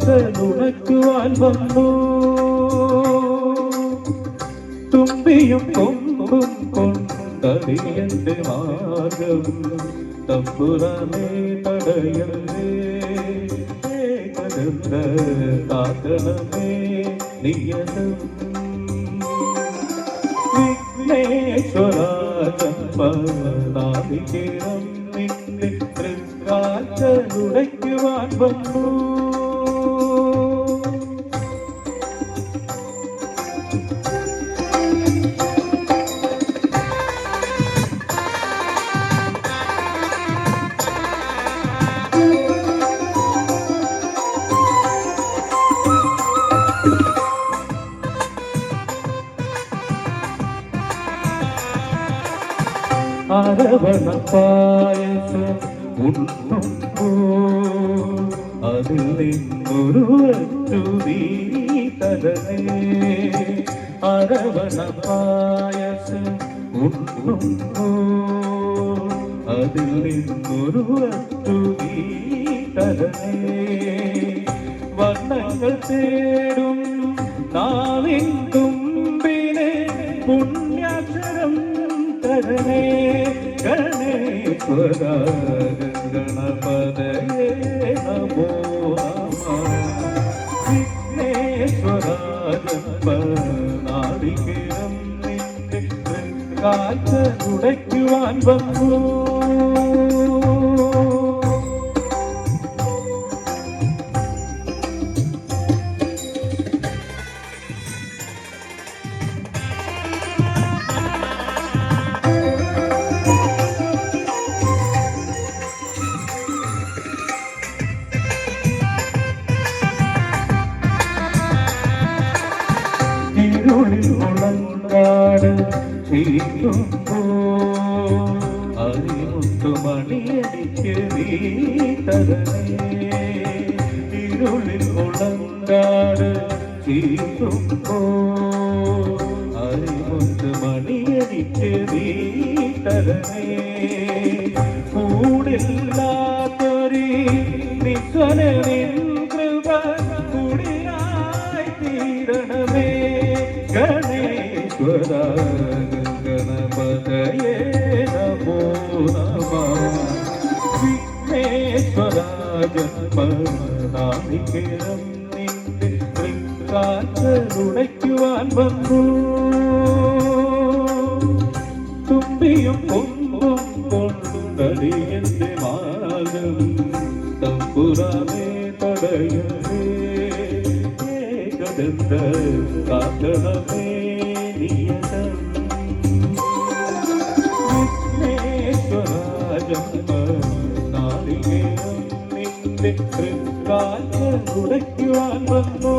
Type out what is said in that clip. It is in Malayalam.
തൃക്കാൽക്കലുണക്കുവാൻ വന്നു തുമ്പിയും കൊമ്പും കൊണ്ടടിയന്റെ മാർഗം തമ്പുറമേ തടയല്ലേ ഏകദന്ത കാക്കണമേ നിയതം. വിഘ്നേശ്വരാജന്മനാളികേരം നിന്റെ തൃക്കാറ്റുടയ്ക്കുവാൻ വന്നു. അരവണ പായസം ഉണ്ണുമ്പോ അതിൽ നിന്നൊരു അറ്റുതീ തരണേ. അരവണ പായസം ഉണ്ണുമ്പോ അതിൽ നിന്നൊരു അറ്റുതീ തരണേ. വർണങ്ങൾ തേടും നാവിൻ തുമ്പിനെ പുണ്യാക്ഷരം ഗണപതയേ നമോ വിഘ്നേശ്വര നാളികേരം നിന്റെ കാറ്റ് ഉടയ്ക്കുവാൻ വന്നു. ചീറ്റുമ്പോ അറിമുത്തു മണിയടിക്ക് നീ തരണേ ഇരുളിൽ ഉളങ്കാട് ചീറ്റുമ്പോ അറിമുത്ത് മണിയടിക്ക് നീ തരണേ കൂടില്ലാത്തൊരു നിസ്വനിൻ കൃപ കുടിയായി തീരണമേ. ഗണേശ്വര ജന്മനാളികേരം നിന്റെ തൃക്കാറ്റുടയ്ക്കുവാൻ വന്നു. തുമ്പിയും കൊമ്പും കൊണ്ടടിയന്റെ മാർഗം തമ്പുരാനെ തടയണേ ഏകദന്ത നിന്റെ തൃക്കാറ്റ് ഉടയ്ക്കുവാൻ വന്നു?